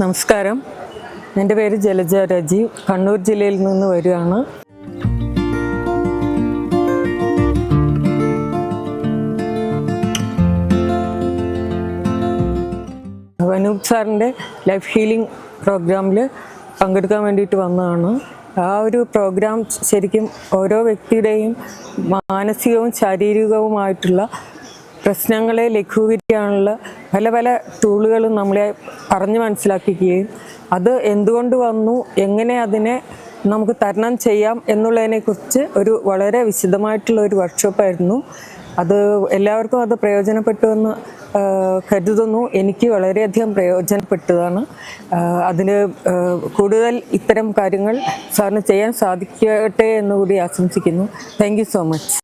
നമസ്കാരം. എന്റെ പേര് ജലജ രാജീവ്. കണ്ണൂർ ജില്ലയിൽ നിന്ന് വരികയാണ്. അനൂപ് സാറിന്റെ ലൈഫ് ഹീലിംഗ് പ്രോഗ്രാമിൽ പങ്കെടുക്കാൻ വേണ്ടിയിട്ട് വന്നതാണ്. ആ ഒരു പ്രോഗ്രാം ശരിക്കും ഓരോ വ്യക്തിയുടെയും മാനസികവും ശാരീരികവുമായിട്ടുള്ള പ്രശ്നങ്ങളെ ലഘൂകരിക്കാനുള്ള പല പല ടൂളുകളും നമ്മളെ പറഞ്ഞു മനസ്സിലാക്കുകയും അത് എന്തുകൊണ്ട് വന്നു എങ്ങനെ അതിനെ നമുക്ക് തരണം ചെയ്യാം എന്നുള്ളതിനെക്കുറിച്ച് ഒരു വളരെ വിശദമായിട്ടുള്ള ഒരു വർക്ക്ഷോപ്പായിരുന്നു അത് എല്ലാവർക്കും അത് പ്രയോജനപ്പെട്ടു എന്ന് കരുതുന്നു. എനിക്ക് വളരെയധികം പ്രയോജനപ്പെട്ടതാണ്. അതിന് കൂടുതൽ ഇത്തരം കാര്യങ്ങൾ സാറിന് ചെയ്യാൻ സാധിക്കട്ടെ എന്നുകൂടി ആശംസിക്കുന്നു. Thank so much